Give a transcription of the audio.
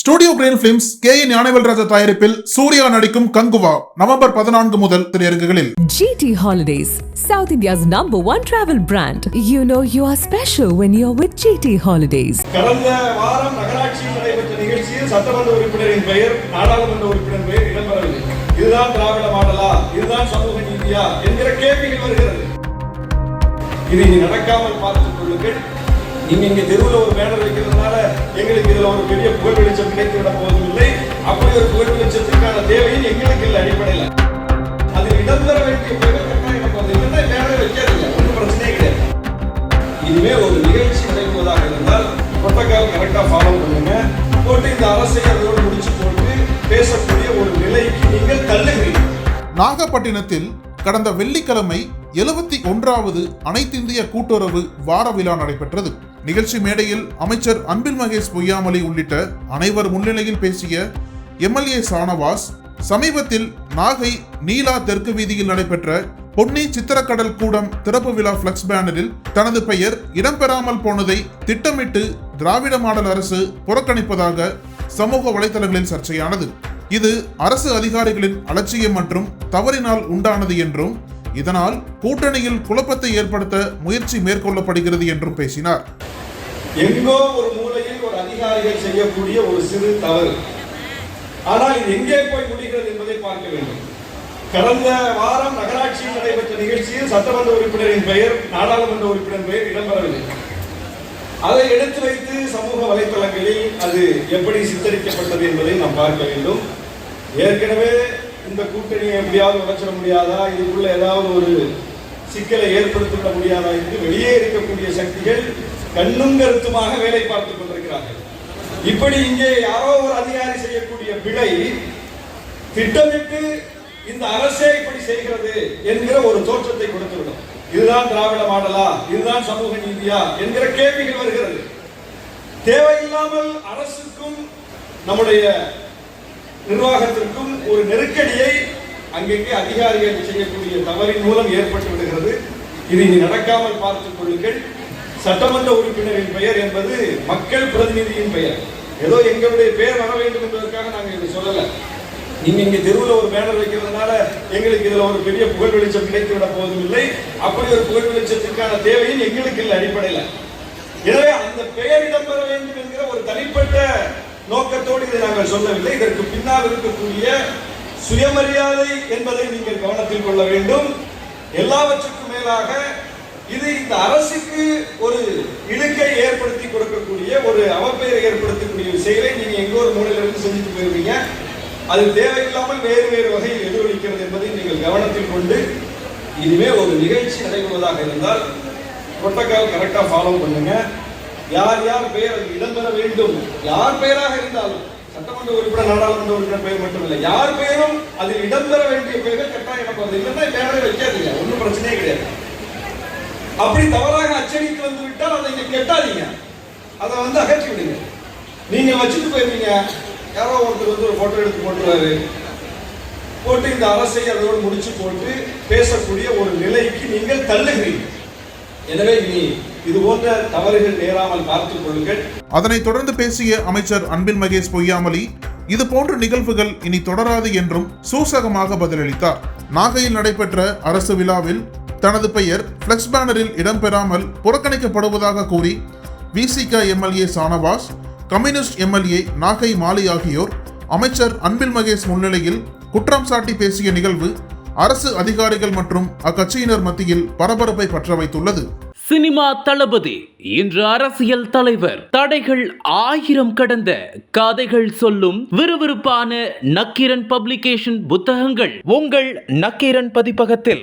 Studio green films K N Gnanavelraja தயாரிப்பில் சூர்யா நடிக்கும் Kanguva November பதினான்கு முதல் திரையரங்குகளில். GT Holidays, South India's number one travel brand. You know you are special when you're with GT Holidays. கடந்த வாரம் நகராட்சியில் நடைபெற்ற நிகழ்ச்சியில் சட்டமன்ற உறுப்பினரின் பெயர் நாடாளுமன்ற உறுப்பினர் பெயர் இடம்பெறவில்லை. இதுதான் திராவிட மாடலா? இதுதான் சமூக நீதியா? என்கிற கேள்விகள் வருகிறது. இது நடக்காமல் பார்த்துக் கொள்ளுங்கள். நீங்க இங்க தெருவில் ஒரு பேனர் வைக்கிறதுனால எங்களுக்கு இதுல ஒரு பெரிய புகழ் வெளிச்சம் கிடைத்துவிட போவதில்லை. அப்படி ஒரு புகழ் வெளிச்சத்திற்கான தேவையும் எங்களுக்கு இல்லை அடிப்படையில். அதில் இடம்பெற வேண்டிய பெயர் கட்டாயம் வந்து பேனர் வைக்கிறதில்லை ஒன்றும் பிரச்சனையே கிடையாது. இனிமே ஒரு நிகழ்ச்சி நடைபெறுவதாக இருந்தால் புரோட்டோகால் கரெக்டாக ஃபாலோ பண்ணுங்க. போட்டு இந்த அரசை அதோடு முடிச்சு போட்டு பேசக்கூடிய ஒரு நிலைக்கு நீங்கள் தள்ளுகிறீர்கள் நாகப்பட்டினத்தில் கடந்த வெள்ளிக்கிழமை எழுபத்தி ஒன்றாவது அனைத்திந்திய கூட்டுறவு வார விழா நடைபெற்றது. நிகழ்ச்சி மேடையில் அமைச்சர் அன்பில் மகேஷ் பொய்யாமலை உள்ளிட்ட அனைவர் முன்னிலையில் பேசிய எம்எல்ஏ சானவாஸ் சமீபத்தில் நாகை நீலா தெற்கு வீதியில் நடைபெற்ற பொன்னி சித்திரக்கடல் கூடம் திறப்பு விழா பிளக்ஸ் பேனரில் தனது பெயர் இடம்பெறாமல் போனதை திட்டமிட்டு திராவிட மாடல் அரசு புறக்கணிப்பதாக சமூக வலைதளங்களில் சர்ச்சையானது. இது அரசு அதிகாரிகளின் அலட்சியம் மற்றும் தவறினால் உண்டானது என்றும் இதனால் கூட்டணியில் குழப்பத்தை ஏற்படுத்த முயற்சி மேற்கொள்ளப்படுகிறது என்றும் பேசினார். எங்கோ ஒரு மூலையில் ஒரு அதிகாரிகள் செய்யக்கூடிய ஒரு சிறு தவறு. ஆனால் இது எங்கே போய் முடிகிறது என்பதை பார்க்க வேண்டும். கடந்த வாரம் நகராட்சியில் நடைபெற்ற நிகழ்ச்சியில் சட்டமன்ற உறுப்பினரின் பெயர் நாடாளுமன்ற உறுப்பினர் பெயர் இடம்பெறவில்லை. அதை எடுத்து வைத்து சமூக வலைத்தளங்களில் அது எப்படி சித்தரிக்கப்பட்டது என்பதை நாம் பார்க்க வேண்டும். ஏற்கனவே இந்த கூட்டணியை எப்படியாவது உடைச்சிட முடியாதா? இதுக்குள்ள ஏதாவது ஒரு சிக்கலை ஏற்படுத்திவிட முடியாதா? என்று வெளியே இருக்கக்கூடிய சக்திகள் கண்ணும் கருத்துமாக வேலை பார்த்துக் கொண்டிருக்கிறார்கள். இப்படி இங்கே யாரோ ஒரு அதிகாரி செய்யக்கூடிய பிழை திட்டமிட்டு இந்த அரசே இப்படி செய்கிறது என்கிற ஒரு தோற்றத்தை கொடுத்துவிடும். இதுதான் திராவிட மாடலா? இதுதான் சமூக நீதியா? என்கிற கேள்விகள் வருகிறது. தேவையில்லாமல் அரசுக்கும் நம்முடைய நிர்வாகத்திற்கும் ஒரு நெருக்கடியை அங்கங்கே அதிகாரிகள் செய்யக்கூடிய தவறின் மூலம் ஏற்பட்டு விடுகிறது. இது இனி நடக்காமல் பார்த்துக் கொள்ளுங்கள். சட்டமன்ற உறுப்பினரின் பெயர் என்பது மக்கள் பிரதிநிதியின் பெயர். ஏதோ எங்களுடைய பெயர் வர வேண்டும் என்பதற்காக நாங்கள் இதை சொல்லல. நீங்க இங்க தெருவில் ஒரு பேனர் வைக்கிறதுனால எங்களுக்கு இதுல ஒரு பெரிய புகழ் வெளிச்சம் கிடைத்து விட போதும் இல்லை. அப்படி ஒரு புகழ் வெளிச்சத்திற்கான தேவையும் எங்களுக்கு இல்லை அடிப்படையில். எனவே அந்த பெயர் இடம்பெற வேண்டும் என்கிற ஒரு தனிப்பட்ட நோக்கத்தோடு இதை நாங்கள் சொல்லவில்லை. இதற்கு பின்னால் இருக்கக்கூடிய சுயமரியாதை என்பதை நீங்கள் கவனத்தில் கொள்ள வேண்டும். எல்லாவற்றுக்கும் மேலாக இது இந்த அரசுக்கு ஒரு இழுக்கை ஏற்படுத்தி கொடுக்கக்கூடிய ஒரு அவப்பெயரை ஏற்படுத்தக்கூடிய விஷயங்களை நீங்க எங்க ஒரு மூலையிலிருந்து செஞ்சுட்டு போயிருவீங்க. அது தேவையில்லாமல் வேறு வேறு வகையில் எதிரொலிக்கிறது என்பதை நீங்கள் கவனத்தில் கொண்டு இனிமே ஒரு நிகழ்ச்சி நடைபெறுவதாக இருந்தால் புரோட்டோகால் கரெக்டாக ஃபாலோ பண்ணுங்க. யார் யார் பெயர் இடம்பெற வேண்டும். யார் பெயராக இருந்தாலும் சட்டமன்ற உறுப்பினர் நாடாளுமன்ற உறுப்பினர் பெயர் மட்டுமில்லை. யார் பெயரும் அதில் இடம்பெற வேண்டிய பெயர்கள் கட்டாயம் இடம்பெறது இல்லைன்னா பேரே வைக்காதீங்க. ஒன்றும் பிரச்சனையே கிடையாது. அப்படி தவறாக அச்சடித்து வந்து விட்டால் அதை இங்க கெட்டாதீங்க. அதை வந்து அகற்றி விடுங்க. நீங்க வச்சுட்டு போயிருவீங்க. யாரோ ஒருத்தர் வந்து ஒரு போட்டோ எடுத்து போட்டுருவாரு. போட்டு இந்த அரசை அதோடு முடிச்சு போட்டு பேசக்கூடிய ஒரு நிலைக்கு நீங்கள் தள்ளுகிறீர்கள். எனவே இனி இது போன்ற தவறுகள் நேராமல் பார்த்துக் கொள்ளுங்கள். அதனைத் தொடர்ந்து பேசிய அமைச்சர் அன்பில் மகேஷ் பொய்யாமலி இது போன்ற நிகழ்வுகள் இனி தொடராது என்றும் சூசகமாக பதிலளித்தார். நாகையில் நடைபெற்ற அரசு விழாவில் தனது பெயர் பிளக்ஸ் பேனரில் இடம்பெறாமல் புறக்கணிக்கப்படுவதாக கூறி விசிக MLA Shanavas communist MLA Nagai Mali ஆகியோர் அமைச்சர் அன்பில் மகேஷ் முன்னிலையில் குற்றம் சாட்டி பேசிய நிகழ்வு அரசு அதிகாரிகள் மற்றும் அக்கட்சியினர் மத்தியில் பரபரப்பை பற்ற வைத்துள்ளது சினிமா தளபதி இன்று அரசியல் தலைவர். தடைகள் ஆயிரம் கடந்த கதைகள் சொல்லும் விறுவிறுப்பான நக்கீரன் பப்ளிகேஷன் புத்தகங்கள் உங்கள் நக்கீரன் பதிப்பகத்தில்.